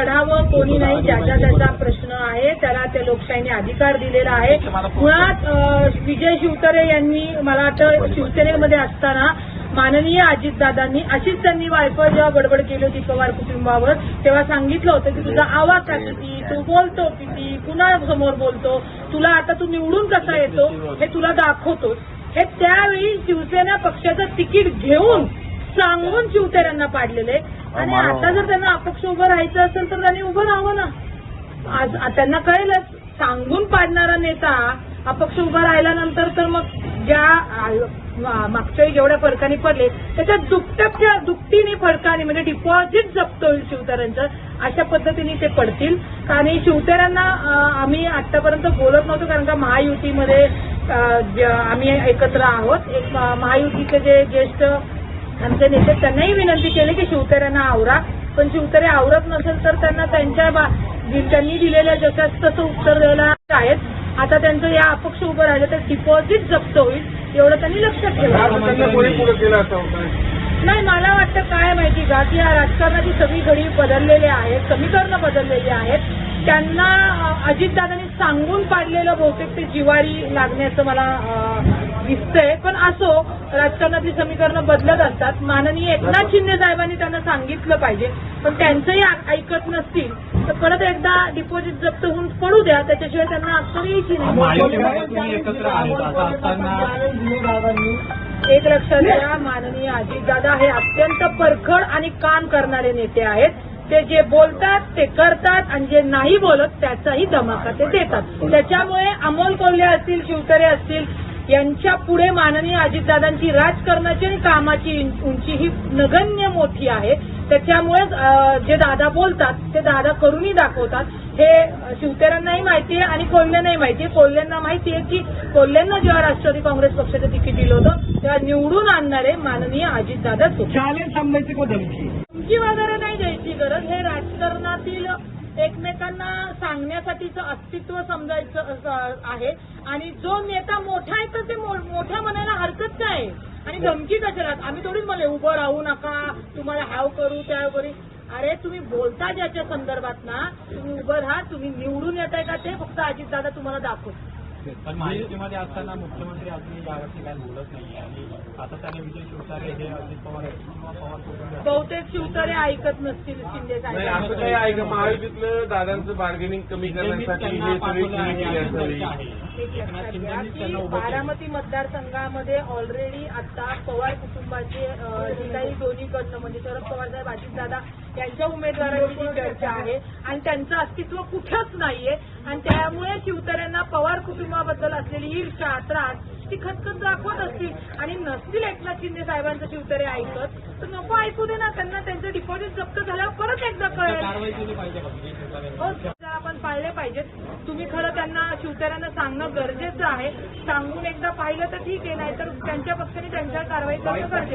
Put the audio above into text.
लढावं कोणी नाही ज्याचा त्याचा प्रश्न आहे त्याला त्या लोकशाहीने अधिकार दिलेला आहे. मुळात विजय शिवतरे यांनी मला वाटतं शिवसेनेमध्ये असताना माननीय अजितदादांनी अशीच त्यांनी वायफळ जेव्हा बडबड केली होती पवार कुटुंबावर तेव्हा सांगितलं होतं की तुझा आवाज का किती तू बोलतो किती कुणासमोर बोलतो तुला आता तू निवडून कसा येतो हे तुला दाखवतोच हे त्यावेळी शिवसेना पक्षाचं तिकीट घेऊन सांगून शिवसेनेंना पाडलेले आणि आता जर त्यांना अपक्ष उभं राहायचं असेल तर त्यांनी उभं राहावं ना. आज त्यांना कळेलच. सांगून पाडणारा नेता अपक्ष उभा राहिल्यानंतर तर मग ज्या मागच्या जेवढ्या फरकाने पडले त्याच्या दुपट्याच्या दुपटीने फरकाने म्हणजे डिपॉझिट जप्त होईल शिवतारांचं अशा पद्धतीने ते पडतील. आणि शिवतारांना अ, आम्ही आतापर्यंत बोलत नव्हतो कारण का महायुतीमध्ये आम्ही एकत्र आहोत. एक महायुतीचे जे ज्येष्ठ आमचे नेते त्यांनाही विनंती केली की शिवतऱ्यांना आवरा. पण शिवतरे आवरत नसेल तर त्यांना त्यांच्या त्यांनी दिलेल्या जशाच तसं उत्तर द्यायला आहेत. आता त्यांचं या अपक्ष उभं राहिलं तर डिपॉझिट जप्त होईल एवढं त्यांनी लक्षात असं नाही मला वाटतं काय माहिती का की या राजकारणाची सगळी घडी बदललेली आहेत समीकरणं बदललेली आहेत त्यांना अजितदादांनी सांगून पाडलेलं बहुतेक ते जिवारी लागण्याचं मला दिसतंय पण असो राजकारणातली समीकरणं बदलत असतात. माननीय एकनाथ शिंदे साहेबांनी त्यांना सांगितलं पाहिजे. पण त्यांचंही ऐकत नसतील तर परत एकदा डिपॉझिट जप्त होऊन पडू द्या. त्याच्याशिवाय त्यांना अक्षर यायची नाही एक लक्षात घ्या माननीय अजितदादा हे अत्यंत परखड आणि काम करणारे नेते आहेत. ते जे बोलतात ते करतात आणि जे नाही बोलत त्याचाही धमाका ते देतात. त्याच्यामुळे अमोल कोल्हे असतील शिवतरे असतील यांच्या पुढे माननीय अजितदादांची राजकारणाची आणि कामाची उंची ही नगण्य मोठी आहे. त्याच्यामुळे जे दादा बोलतात ते दादा करूनही दाखवतात. हे अ, शिवतेरांनाही माहिती आहे आणि कोल्हेंनाही माहिती आहे. कोल्हेंना माहिती आहे की कोल्हेंना जेव्हा राष्ट्रवादी काँग्रेस पक्षाचं तिकीट दिलं होतं तेव्हा निवडून आणणारे माननीय थांबायची को धमकी धमकी वगैरे नाही द्यायची गरज. हे राजकारणातील एकमेकांना सांगण्यासाठीचं अस्तित्व समजायचं आहे. आणि जो नेता मोठा आहे तर ते मो- मोठा म्हणायला हरकत काय? आणि धमकी कशाला आम्ही थोडीच म्हणले उभं राहू नका तुम्हाला हॅव करू त्या करू अरे तुम्ही बोलता ज्याच्या संदर्भात ना तुम्ही उभं राहा तुम्ही निवडून येत आहे का ते फक्त अजितदादा तुम्हाला दाखव पण महायुतीमध्ये असताना मुख्यमंत्री यावरती काय बोलत नाही आणि आता त्याने विजय शिवतारे हे अजित पवार आहेत. किंवा पवार कुटुंब बहुतेक शिवतरे ऐकत नसतील शिंदे नाही असं काही महायुतीतलं दादांचं बार्गेनिंग कमी करण्यासाठी हे सगळी केली असावी की बारामती मतदारसंघामध्ये ऑलरेडी आता पवार कुटुंबाचे जी काही दोन्हीकडनं म्हणजे शरद पवार साहेब अजितदादा यांच्या उमेदवारांची चर्चा आहे आणि त्यांचं अस्तित्व कुठंच नाहीये. आणि त्यामुळे शिवतऱ्यांना पवार कुटुंबाबद्दल असलेली ईर्षा त्रास ती खतखत दाखवत असतील आणि नसतील एकनाथ शिंदे साहेबांचं शिवतरे ऐकत तर नको ऐकू दे ना. त्यांना त्यांचं डिपॉझिट जप्त झाल्यावर परत एकदा कळेल. शिवतारे हो, आपण पाहिले पाहिजेत. तुम्ही खरं त्यांना शिवसेनांना सांगणं गरजेचं आहे. सांगून एकदा पाहिलं तर ठीक आहे नाहीतर त्यांच्या पक्षाने त्यांच्यावर कारवाई करणं गरजेचं.